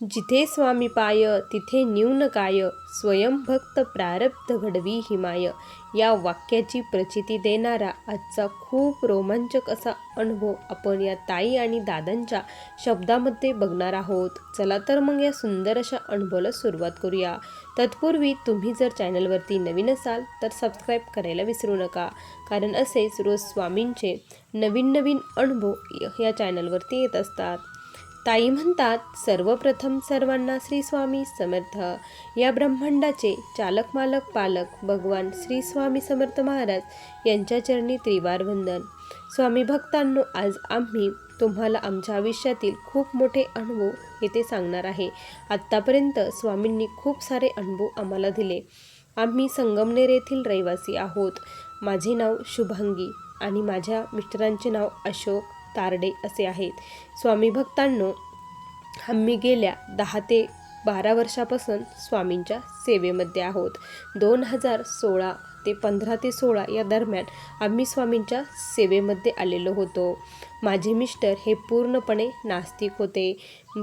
जिथे स्वामी पाय तिथे न्यून काय स्वयंभक्त प्रारब्ध घडवी हिमाय. या वाक्याची प्रचिती देणारा आजचा खूप रोमांचक असा अनुभव आपण या ताई आणि दादांच्या शब्दामध्ये बघणार आहोत. चला तर मग या सुंदर अशा अनुभवाला सुरुवात करूया. तत्पूर्वी तुम्ही जर चॅनलवरती नवीन असाल तर सबस्क्राईब करायला विसरू नका. कारण असेच रोज स्वामींचे नवीन नवीन अनुभव या चॅनलवरती येत असतात. ताई म्हणतात सर्वप्रथम सर्वांना श्री स्वामी समर्थ. या ब्रह्मांडाचे चालक मालक पालक भगवान श्री स्वामी समर्थ महाराज यांच्या चरणी त्रिवार वंदन. स्वामी भक्तांनो आज आम्ही तुम्हाला आमच्या आयुष्यातील खूप मोठे अनुभव येथे सांगणार आहे. आत्तापर्यंत स्वामींनी खूप सारे अनुभव आम्हाला दिले. आम्ही संगमनेर येथील रहिवासी आहोत. माझे नाव शुभांगी आणि माझ्या मिस्टरांचे नाव अशोक. तारडे असे आहेत. स्वामी भक्तांनो आम्ही गेल्या दहा ते बारा वर्षापासून स्वामींच्या सेवेमध्ये आहोत. दोन हजार सोळा ते पंधरा ते सोळा या दरम्यान आम्ही स्वामींच्या सेवेमध्ये आलेलो होतो. माझे मिस्टर हे पूर्णपणे नास्तिक होते.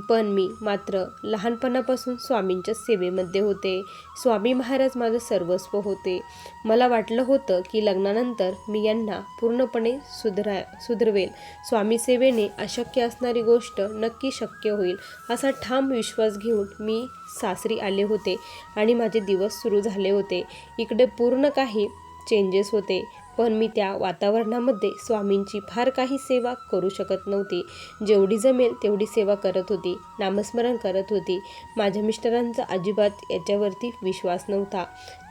पण मी मात्र लहानपणापासून स्वामींच्या सेवेमध्ये होते. स्वामी महाराज माझं सर्वस्व होते. मला वाटलं होतं की लग्नानंतर मी यांना पूर्णपणे सुधरा सुधरवेल स्वामी सेवेने अशक्य असणारी गोष्ट नक्की शक्य होईल असा ठाम विश्वास घेऊन मी सासरी आले होते आणि आणि माझे दिवस सुरू झाले होते. इकडे पूर्ण काही चेंजेस होते. पण मी त्या वातावरणामध्ये स्वामींची फार काही सेवा करू शकत नव्हती. जेवढी जमेल तेवढी सेवा करत होती. नामस्मरण करत होती. माझ्या मिस्टरांचा अजिबात याच्यावरती विश्वास नव्हता.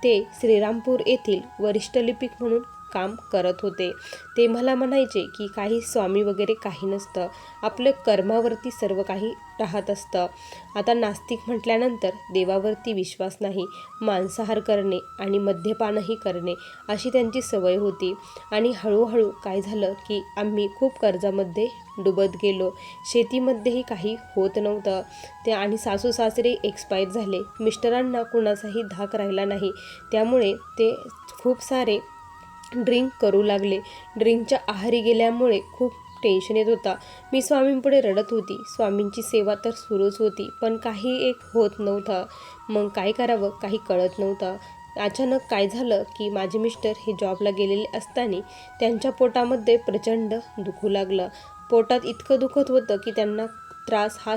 ते श्रीरामपूर येथील वरिष्ठ लिपिक म्हणून काम करत होते. ते मला म्हणायचे की काही स्वामी वगैरे काही नसतं. आपलं कर्मावरती सर्व काही राहत असतं. आता नास्तिक म्हटल्यानंतर देवावरती विश्वास नाही मांसाहार करणे आणि मद्यपानही करणे अशी त्यांची सवय होती. आणि हळूहळू काय झालं की आम्ही खूप कर्जामध्ये डुबत गेलो. शेतीमध्येही काही होत नव्हतं. ते आणि सासू सासरे एक्सपायर झाले. मिस्टरांना कुणाचाही धाक राहिला नाही. त्यामुळे ते खूप सारे ड्रिंक करू लागले. ड्रिंकच्या आहारी गेल्यामुळे खूप टेन्शन येत होता. मी स्वामींपुढे रडत होती. स्वामींची सेवा तर सुरूच होती पण काही एक होत नव्हतं. मग काय करावं? काही कळत नव्हतं. अचानक काय झालं की माझे मिस्टर हे जॉबला गेलेले असताना त्यांच्या पोटामध्ये प्रचंड दुखू लागलं. पोटात इतकं दुखत होतं की त्यांना त्रास हा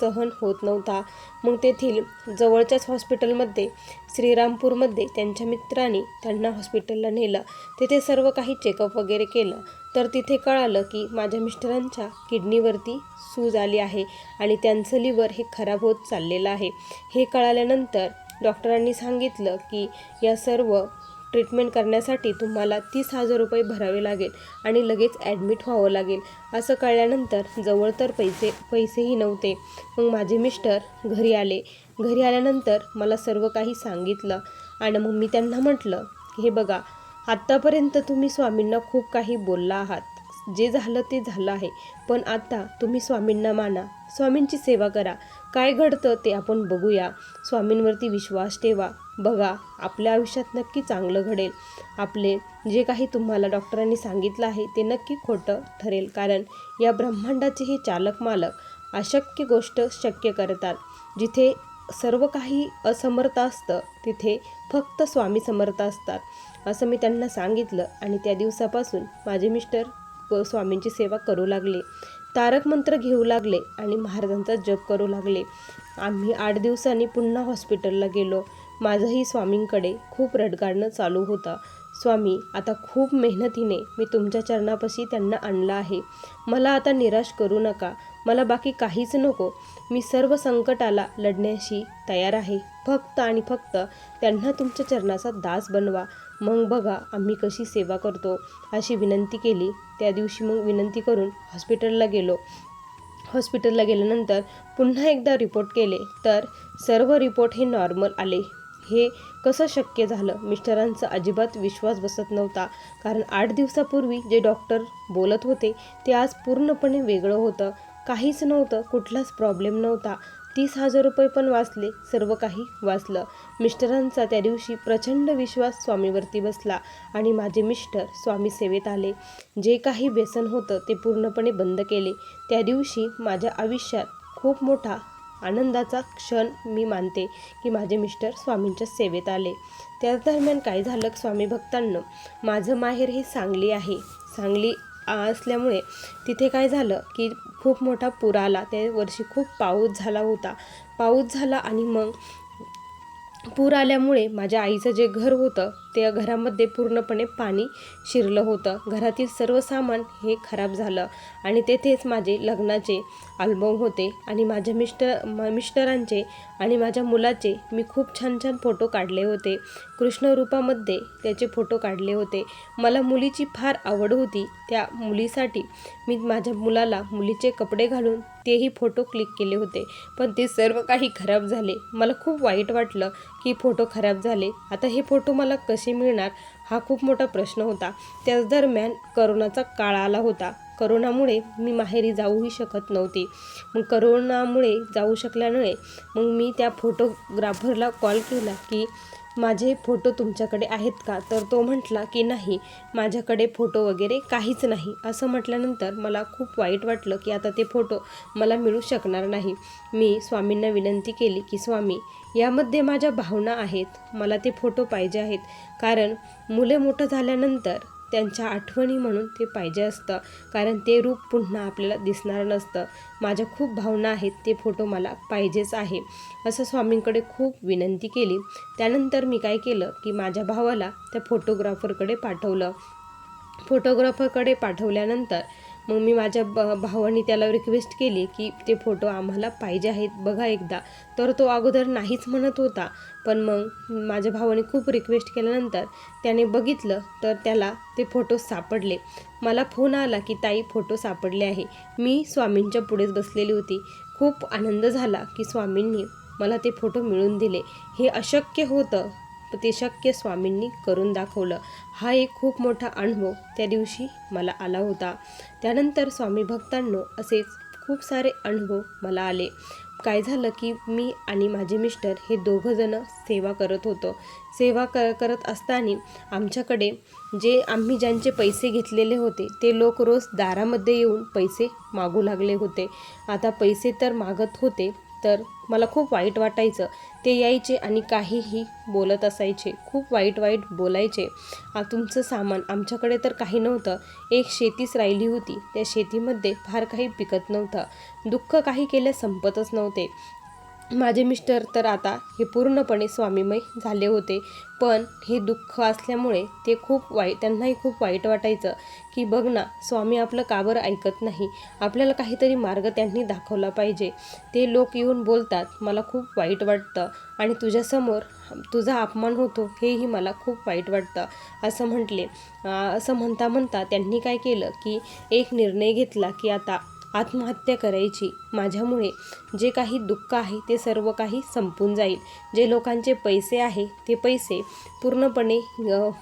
सहन होत नव्हता. मग तेथील जवळच्याच हॉस्पिटलमध्ये श्रीरामपूरमध्ये त्यांच्या मित्रांनी त्यांना हॉस्पिटलला नेलं. तेथे सर्व काही चेकअप वगैरे केलं. तर तिथे कळालं की माझ्या मिस्टरांच्या किडनीवरती सूज आली आहे आणि त्यांचं लिव्हर हे खराब होत चाललेलं आहे. हे कळाल्यानंतर डॉक्टरांनी सांगितलं की या सर्व ट्रीटमेंट करण्यासाठी तुम्हाला तीस हजार रुपये भरावे लागेल आणि लगेच ॲडमिट व्हावं लागेल. असं कळल्यानंतर जवळ तर पैसे पैसेही नव्हते. मग माझे मिस्टर घरी आले. घरी आल्यानंतर मला सर्व काही सांगितलं आणि मग मी त्यांना म्हटलं हे बघा आत्तापर्यंत तुम्ही स्वामींना खूप काही बोलला आहात. जे झालं ते झालं आहे. पण आता तुम्ही स्वामींना माना. स्वामींची सेवा करा. काय घडतं ते आपण बघूया. स्वामींवरती विश्वास ठेवा. बघा आपल्या आयुष्यात नक्की चांगलं घडेल. आपले जे काही तुम्हाला डॉक्टरांनी सांगितलं आहे ते नक्की खोटं ठरेल. कारण या ब्रह्मांडाचे हे चालक मालक अशक्य गोष्ट शक्य करतात. जिथे सर्व काही असमर्थ असतं तिथे फक्त स्वामी समर्थ असतात. असं मी त्यांना सांगितलं आणि त्या दिवसापासून माझे मिस्टर स्वामींची सेवा करू लागले. तारक मंत्र घेऊ लागले आणि महाराजांचा जप करू लागले. आम्ही आठ दिवसांनी पुन्हा हॉस्पिटलला गेलो. माझंही स्वामींकडे खूप रडगाडणं चालू होतं. स्वामी आता खूप मेहनतीने मी तुमच्या चरणापाशी त्यांना आणलं आहे. मला आता निराश करू नका. मला बाकी काहीच नको. मी सर्व संकटाला लढण्याशी तयार आहे. फक्त आणि फक्त त्यांना तुमच्या चरणाचा दास बनवा. मग बघा आम्ही कशी सेवा करतो. अशी विनंती केली. त्या दिवशी मग विनंती करून हॉस्पिटलला गेलो. हॉस्पिटलला गेल्यानंतर पुन्हा एकदा रिपोर्ट केले. तर सर्व रिपोर्ट हे नॉर्मल आले. हे कसं शक्य झालं? मिस्टरांचा अजिबात विश्वास बसत नव्हता. कारण आठ दिवसापूर्वी जे डॉक्टर बोलत होते ते आज पूर्णपणे वेगळं होतं. काहीच नव्हतं कुठलाच प्रॉब्लेम नव्हता. तीस हजार रुपये पण वाचले सर्व काही वाचलं. मिस्टरांचा त्या दिवशी प्रचंड विश्वास स्वामीवरती बसला आणि माझे मिस्टर स्वामी सेवेत आले. जे काही व्यसन होतं ते पूर्णपणे बंद केले. त्या दिवशी माझ्या आयुष्यात खूप मोठा आनंदाचा क्षण मी मानते की माझे मिस्टर स्वामींच्या सेवेत आले. त्याच दरम्यान काय झालं स्वामी भक्तांना माझं माहेर हे सांगली आहे. सांगली असल्यामुळे तिथे काय झालं की खूप मोठा पूर आला. त्या वर्षी खूप पाऊस झाला होता. पाऊस झाला आणि मग पूर आल्यामुळे माझ्या आईचं जे घर होतं त्या घरामध्ये पूर्णपणे पाणी शिरलं होतं. घरातील सर्व सामान हे खराब झालं आणि तेथेच माझे लग्नाचे अल्बम होते आणि माझ्या मिस्टर मिस्टरांचे आणि माझ्या मुलाचे मी खूप छान छान फोटो काढले होते. कृष्ण रूपामध्ये त्याचे फोटो काढले होते. मला मुलीची फार आवड होती. त्या मुलीसाठी मी माझ्या मुलाला मुलीचे कपडे घालून तेही फोटो क्लिक केले होते. पण ते सर्व काही खराब झाले. मला खूप वाईट वाटलं. की फोटो खराब झाले. आता हे फोटो मला कसे मिळणार? हा खूप मोठा प्रश्न होता. त्याच दरम्यान करोनाचा काळ आला होता. करोनामुळे मी माहेरी जाऊही शकत नव्हती. मग करोनामुळे जाऊ शकल्यामुळे मग मी त्या फोटोग्राफरला कॉल केला की माझे फोटो तुमच्याकडे आहेत का? तर तो म्हटला की नाही माझ्याकडे फोटो वगैरे काहीच नाही. असं म्हटल्यानंतर मला खूप वाईट वाटलं की आता ते फोटो मला मिळू शकणार नाही. मी स्वामींना विनंती केली की स्वामी यामध्ये माझ्या भावना आहेत. मला ते फोटो पाहिजे आहेत. कारण मुले मोठं झाल्यानंतर त्यांच्या आठवणी म्हणून ते पाहिजे असतं. कारण ते रूप पुन्हा आपल्याला दिसणार नसतं. माझ्या खूप भावना आहेत ते फोटो मला पाहिजेच आहे. असं स्वामींकडे खूप विनंती केली. त्यानंतर मी काय केलं की माझ्या भावाला त्या फोटोग्राफरकडे पाठवलं. फोटोग्राफरकडे पाठवल्यानंतर मग मी माझ्या ब भावाने त्याला रिक्वेस्ट केली की ते फोटो आम्हाला पाहिजे आहेत बघा एकदा. तर तो अगोदर नाहीच म्हणत होता. पण मग माझ्या भावाने खूप रिक्वेस्ट केल्यानंतर त्याने बघितलं तर त्याला ते फोटो सापडले. मला फोन आला की ताई फोटो सापडले आहे. मी स्वामींच्या पुढेच बसलेली होती. खूप आनंद झाला की स्वामींनी मला ते फोटो मिळून दिले. हे अशक्य होतं ते शक्य स्वामींनी करून दाखवलं. हा एक खूप मोठा अनुभव त्या दिवशी मला आला होता. त्यानंतर स्वामी भक्तांनो असेच खूप सारे अनुभव मला आले. काय झालं की मी आणि माझे मिस्टर हे दोघंजणं सेवा करत होतो. सेवा कर करत असताना आमच्याकडे जे आम्ही ज्यांचे पैसे घेतलेले होते ते लोक रोज दारामध्ये येऊन पैसे मागू लागले होते. आता पैसे तर मागत होते तर मला खूप वाईट वाटायचं. ते यायचे आणि काहीही बोलत असायचे. खूप वाईट वाईट बोलायचे. तुमचं सामान आमच्याकडे तर काही नव्हतं. एक शेतीच राहिली होती. त्या शेतीमध्ये फार काही पिकत नव्हतं. दुःख काही केलं संपतच नव्हते. माझे मिस्टर तर आता हे पूर्णपणे स्वामीमय झाले होते. पण हे दुःख असल्यामुळे ते खूप वाईट त्यांनाही खूप वाईट वाटायचं की बघ ना स्वामी आपलं का बरं ऐकत नाही? आपल्याला काहीतरी मार्ग त्यांनी दाखवला पाहिजे. ते लोक येऊन बोलतात मला खूप वाईट वाटतं आणि तुझ्यासमोर तुझा अपमान होतो हेही मला खूप वाईट वाटतं. असं म्हटले. असं म्हणता म्हणता त्यांनी काय केलं की एक निर्णय घेतला की आता आत्महत्या करायची. माझ्यामुळे जे काही दुःख आहे ते सर्व काही संपून जाईल. जे लोकांचे पैसे आहे ते पैसे पूर्णपणे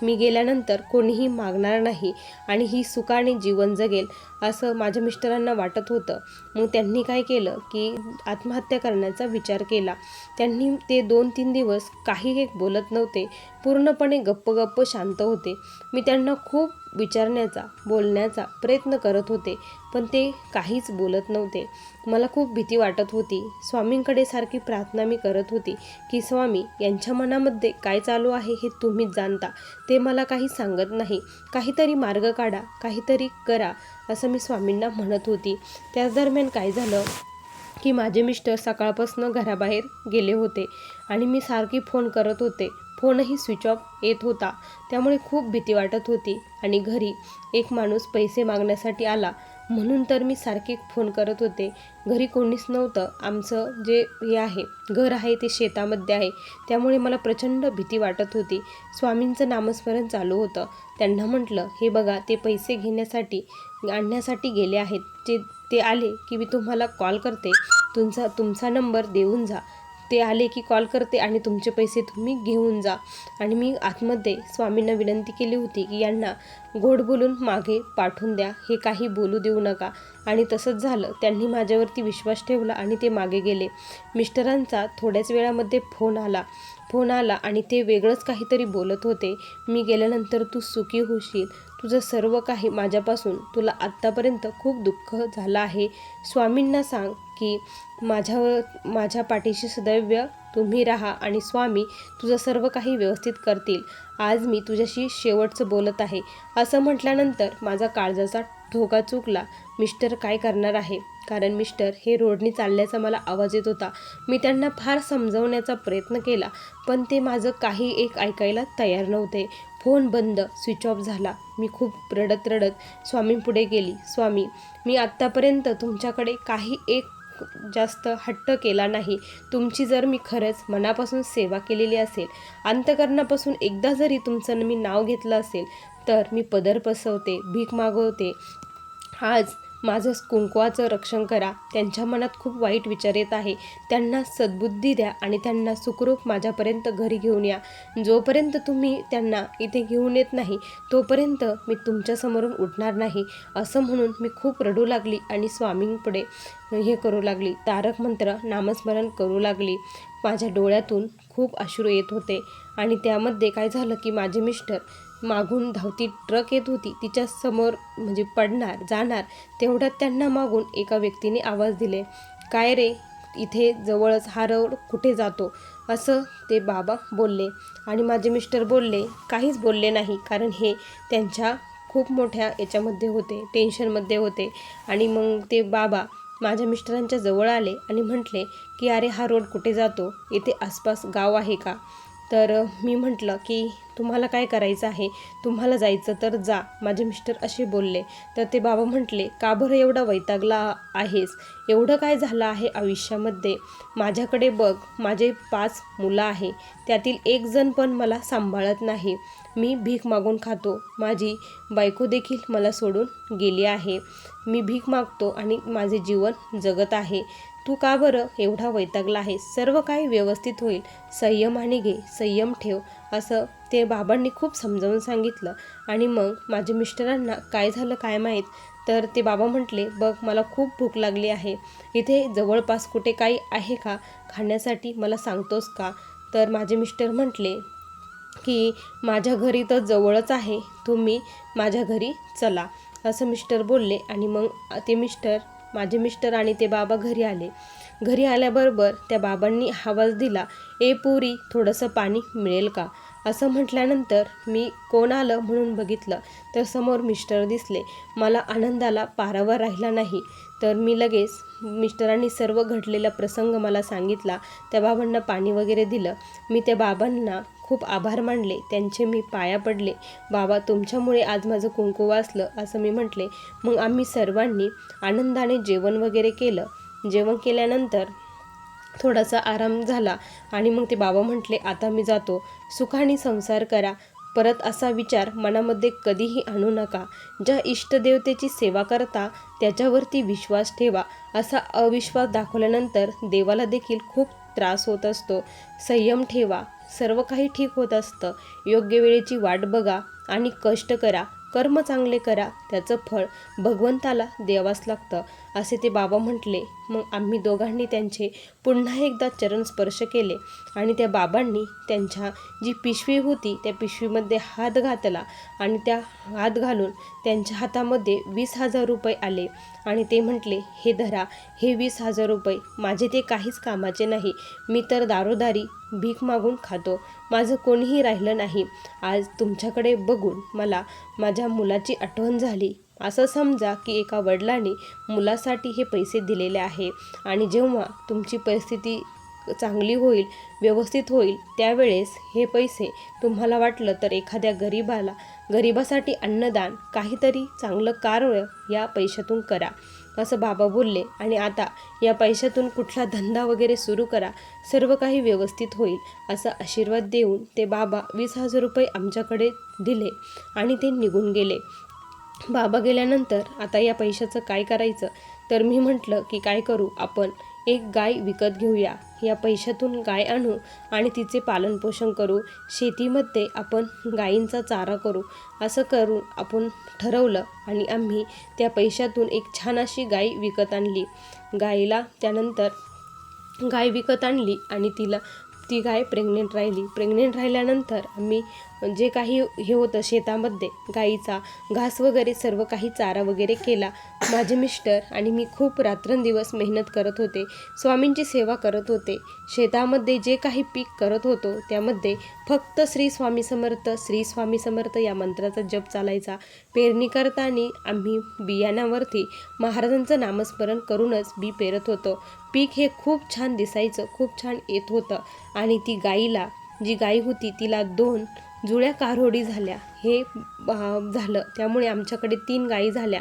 मी गेल्यानंतर कोणीही मागणार नाही आणि ही सुखाने जीवन जगेल असं माझ्या मिस्टरांना वाटत होतं. मग त्यांनी काय केलं की आत्महत्या करण्याचा विचार केला. त्यांनी ते दोन तीन दिवस काही एक बोलत नव्हते. पूर्णपणे गप्प गप्प शांत होते. मी त्यांना खूप विचारण्याचा बोलण्याचा प्रयत्न करत होते पण ते काहीच बोलत नव्हते. मला खूप भीती वाटत होती. स्वामींकडे सारखी प्रार्थना मी करत होती की स्वामी यांच्या मनामध्ये काय चालू आहे हे तुम्हीच जाणता. ते मला काही सांगत नाही. काहीतरी मार्ग काढा काहीतरी करा असं मी स्वामींना म्हणत होती. त्याच दरम्यान काय झालं? की माझे मिस्टर सकाळपासून घराबाहेर गेले होते आणि मी सारखी फोन करत होते. फोनही स्विच ऑफ येत होता. त्यामुळे खूप भीती वाटत होती आणि घरी एक माणूस पैसे मागण्यासाठी आला. म्हणून तर मी सारखे फोन करत होते. घरी कोणीच नव्हतं. आमचं जे हे आहे घर आहे ते शेतामध्ये आहे. त्यामुळे मला प्रचंड भीती वाटत होती. स्वामींचं नामस्मरण चालू होतं. त्यांना म्हटलं हे बघा ते पैसे घेण्यासाठी आणण्यासाठी गेले आहेत. जे ते आले की मी तुम्हाला कॉल करते. तुमचा तुमचा नंबर देऊन जा. ते आले की कॉल करते आणि तुमचे पैसे तुम्ही घेऊन जा. आणि मी आतमध्ये स्वामींना विनंती केली होती की यांना गोड बोलून मागे पाठवून द्या. हे काही बोलू देऊ नका. आणि तसंच झालं. त्यांनी माझ्यावरती विश्वास ठेवला आणि ते मागे गेले. मिस्टरांचा थोड्याच वेळामध्ये फोन आला. फोन आला आणि ते वेगळंच काहीतरी बोलत होते. मी गेल्यानंतर तू सुखी होशील. तुझं सर्व काही माझ्यापासून तुला आत्तापर्यंत खूप दुःख झालं आहे. स्वामींना सांग की माझ्यावर माझ्या पाठीशी सदैव तुम्ही राहा आणि स्वामी तुझं सर्व काही व्यवस्थित करतील. आज मी तुझ्याशी शेवटचं बोलत आहे. असं म्हटल्यानंतर माझा काळजाचा ठोका चुकला. मिस्टर काय करणार आहे? कारण मिस्टर हे रोडनी चालल्याचा मला आवाज येत होता. मी त्यांना फार समजवण्याचा प्रयत्न केला पण ते माझं काही एक ऐकायला तयार नव्हते. फोन बंद स्विच ऑफ झाला. मी खूप रडत रडत स्वामींपुढे गेली. स्वामी मी आत्तापर्यंत तुमच्याकडे काही एक जास्त हट्ट केला नाही. तुमची जर मी खरंच मनापासून सेवा केलेली असेल अंतकरणापासून एकदा जरी तुमचं मी नाव घेतलं असेल तर मी पदर पसवते भीक मागवते. आज माझं कुंकवाचं रक्षण करा. त्यांच्या मनात खूप वाईट विचार येत आहे. त्यांना सद्बुद्धी द्या आणि त्यांना सुखरूप माझ्यापर्यंत घरी घेऊन या. जोपर्यंत तुम्ही त्यांना इथे घेऊन येत नाही तोपर्यंत मी तुमच्यासमोरून उठणार नाही. असं म्हणून मी खूप रडू लागली आणि स्वामींपुढे हे करू लागली. तारक मंत्र नामस्मरण करू लागली. माझ्या डोळ्यातून खूप अश्रू येत होते आणि त्यामध्ये काय झालं की माझे मिस्टर मागून धावती ट्रक येत होती तिच्या समोर म्हणजे पडणार जाणार तेवढ्यात त्यांना मागून एका व्यक्तीने आवाज दिले काय रे इथे जवळच हा रोड कुठे जातो? असं ते बाबा बोलले आणि माझे मिस्टर बोलले काहीच बोलले नाही कारण हे त्यांच्या खूप मोठ्या याच्यामध्ये होते टेन्शनमध्ये होते. आणि मग ते बाबा माझ्या मिस्टरांच्या जवळ आले आणि म्हटले की अरे हा रोड कुठे जातो? इथे आसपास गाव आहे का? तर मी म्हटलं की तुम्हाला काय करायचं आहे? तुम्हाला जायचं तर जा. माझे मिस्टर असे बोलले. तर ते बाबा म्हटले का बरं एवढा वैतागला आहेस? एवढं काय झालं आहे आयुष्यामध्ये? माझ्याकडे बघ माझे पाच मुलं आहे. त्यातील एक जण पण मला सांभाळत नाही. मी भीक मागून खातो. माझी बायको देखील मला सोडून गेली आहे. मी भीक मागतो आणि माझे जीवन जगत आहे. तू का बरं एवढा वैतागला आहे सर्व काही व्यवस्थित होईल. संयमाने घे संयम ठेव असं ते बाबांनी खूप समजावून सांगितलं. आणि मग माझ्या मिस्टरांना काय झालं काय माहीत? तर ते बाबा म्हटले बघ मला खूप भूक लागली आहे. इथे जवळपास कुठे काही आहे का? खाण्यासाठी मला सांगतोस का? तर माझे मिस्टर म्हटले की माझ्या घरी तर जवळच आहे. तुम्ही माझ्या घरी चला. असं मिस्टर बोलले. आणि मग ते मिस्टर माझे मिस्टर आणि ते बाबा घरी आले. घरी आल्याबरोबर त्या बाबांनी आवाज दिला ए पुरी थोडंसं पाणी मिळेल का? असं म्हटल्यानंतर मी कोण आलं? म्हणून बघितलं. तर समोर मिस्टर दिसले. मला आनंदाला पारावर राहिला नाही. तर मी लगेच मिस्टरांनी सर्व घडलेला प्रसंग मला सांगितला. त्या बाबांना पाणी वगैरे दिलं. मी त्या बाबांना खूप आभार मानले. त्यांचे मी पाया पडले. बाबा तुमच्यामुळे आज माझं कुंकू वाचलं असं मी म्हटले. मग आम्ही सर्वांनी आनंदाने जेवण वगैरे केलं. जेवण केल्यानंतर थोडासा आराम झाला आणि मग ते बाबा म्हटले आता मी जातो. सुखाने संसार करा. परत असा विचार मनामध्ये कधीही आणू नका. ज्या इष्टदेवतेची सेवा करता त्याच्यावरती विश्वास ठेवा. असा अविश्वास दाखवल्यानंतर देवाला देखील खूप त्रास होत असतो. संयम ठेवा. सर्व काही ठीक होत असतं. योग्य वेळेची वाट बघा आणि कष्ट करा. कर्म चांगले करा. त्याचं फळ भगवंताला द्यावाच लागतं. असे ते बाबा म्हटले. मग आम्ही दोघांनी त्यांचे पुन्हा एकदा चरण स्पर्श केले आणि त्या बाबांनी त्यांच्या जी पिशवी होती त्या पिशवीमध्ये हात घातला आणि त्या हात घालून त्यांच्या हातामध्ये वीस हजार रुपये आले. आणि ते म्हटले हे धरा हे वीस हजार रुपये. माझे ते काहीच कामाचे नाही. मी तर दारोदारी भीक मागून खातो. माझं कोणीही राहिलं नाही. आज तुमच्याकडे बघून मला माझ्या मुलाची आठवण झाली. असं समजा की एका वडिलांनी मुलासाठी हे पैसे दिलेले आहे आणि जेव्हा तुमची परिस्थिती चांगली होईल व्यवस्थित होईल त्यावेळेस हे पैसे तुम्हाला वाटलं तर एखाद्या गरीबाला गरिबासाठी अन्नदान काहीतरी चांगलं कार्य या पैशातून करा असं बाबा बोलले. आणि आता या पैशातून कुठला धंदा वगैरे सुरू करा सर्व काही व्यवस्थित होईल असा आशीर्वाद देऊन ते बाबा वीस हजार रुपये आमच्याकडे दिले आणि ते निघून गेले. बाबा गेल्यानंतर आता या पैशाचं काय करायचं? तर मी म्हटलं की काय करू? आपण एक गाय विकत घेऊया. या पैशातून गाय आणू आणि तिचे पालनपोषण करू. शेतीमध्ये आपण गायींचा चारा करू. असं करून आपण ठरवलं आणि आम्ही त्या पैशातून एक छान अशी गाय विकत आणली. गायीला त्यानंतर गाय विकत आणली आणि तिला ती गाय प्रेग्नेंट राहिली. प्रेग्नेंट राहिल्यानंतर आम्ही जे काही हे होतं शेतामध्ये गाईचा घास वगैरे सर्व काही चारा वगैरे केला. माझे मिस्टर आणि मी खूप रात्रंदिवस मेहनत करत होते स्वामींची सेवा करत होते. शेतामध्ये जे काही पीक करत होतो त्यामध्ये फक्त श्री स्वामी समर्थ श्री स्वामी समर्थ या मंत्राचा जप चालायचा. पेरणी करताना आम्ही बियाण्यावरती महाराजांचं नामस्मरण करूनच बी पेरत होतो. पीक हे खूप छान दिसायचं खूप छान येत होतं. आणि ती गाईला जी गाई होती तिला दोन जुळ्या कारोडी झाल्या. हे झालं. त्यामुळे आमच्याकडे तीन गायी झाल्या.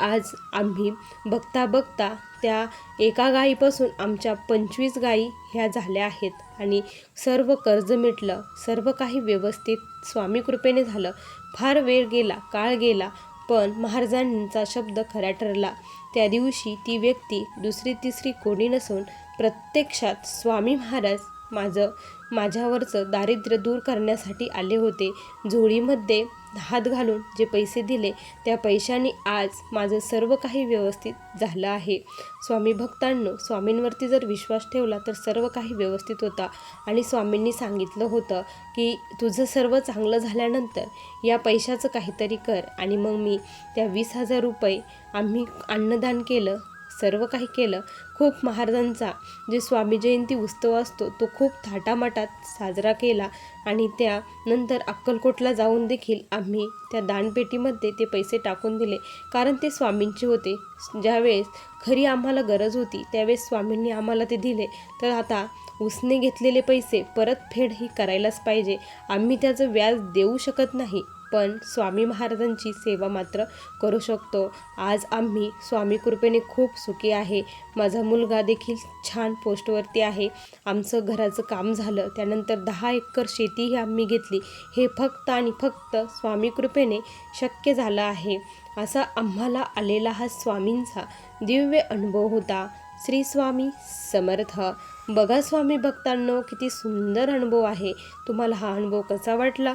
आज आम्ही बघता बघता त्या एका गायीपासून आमच्या पंचवीस गायी ह्या झाल्या आहेत. आणि सर्व कर्ज मिटलं. सर्व काही व्यवस्थित स्वामी कृपेने झालं. फार वेळ गेला काळ गेला पण महाराजांचा शब्द खरा ठरला. त्या दिवशी ती व्यक्ती दुसरी तिसरी कोणी नसून प्रत्यक्षात स्वामी महाराज माझं माझ्यावरचं दारिद्र्य दूर करण्यासाठी आले होते. झोळीमध्ये हात घालून जे पैसे दिले त्या पैशांनी आज माझं सर्व काही व्यवस्थित झालं आहे. स्वामी भक्तांनो स्वामींवरती जर विश्वास ठेवला तर सर्व काही व्यवस्थित होता. आणि स्वामींनी सांगितलं होतं की तुझं सर्व चांगलं झाल्यानंतर या पैशाचं काहीतरी कर आणि मग मी त्या वीस हजार रुपये आम्ही अन्नदान केलं. सर्व काही केलं खूप महाराजांचा जे स्वामी जयंती उत्सव असतो तो खूप थाटामाटात साजरा केला आणि त्यानंतर अक्कलकोटला जाऊन देखील आम्ही त्या दानपेटीमध्ये ते पैसे टाकून दिले. कारण ते स्वामींचे होते. ज्यावेळेस खरी आम्हाला गरज होती त्यावेळेस स्वामींनी आम्हाला ते दिले. तर आता उसने घेतलेले पैसे परतफेड ही करायलाच पाहिजे. आम्ही त्याचं व्याज देऊ शकत नाही. पण स्वामी महाराजांची सेवा मात्र करू शकतो. आज आम्ही स्वामी कृपेने खूप सुखी आहे. माझा मुलगा देखील छान पोस्टवरती आहे. आमचं घराचं काम झालं. त्यानंतर दहा एकर शेतीही आम्ही घेतली. हे फक्त आणि फक्त स्वामी कृपेने शक्य झालं आहे. असा आम्हाला आलेला हा स्वामींचा दिव्य अनुभव होता. श्री स्वामी समर्थ. बघा स्वामी भक्तांनो किती सुंदर अनुभव आहे. तुम्हाला हा अनुभव कसा वाटला?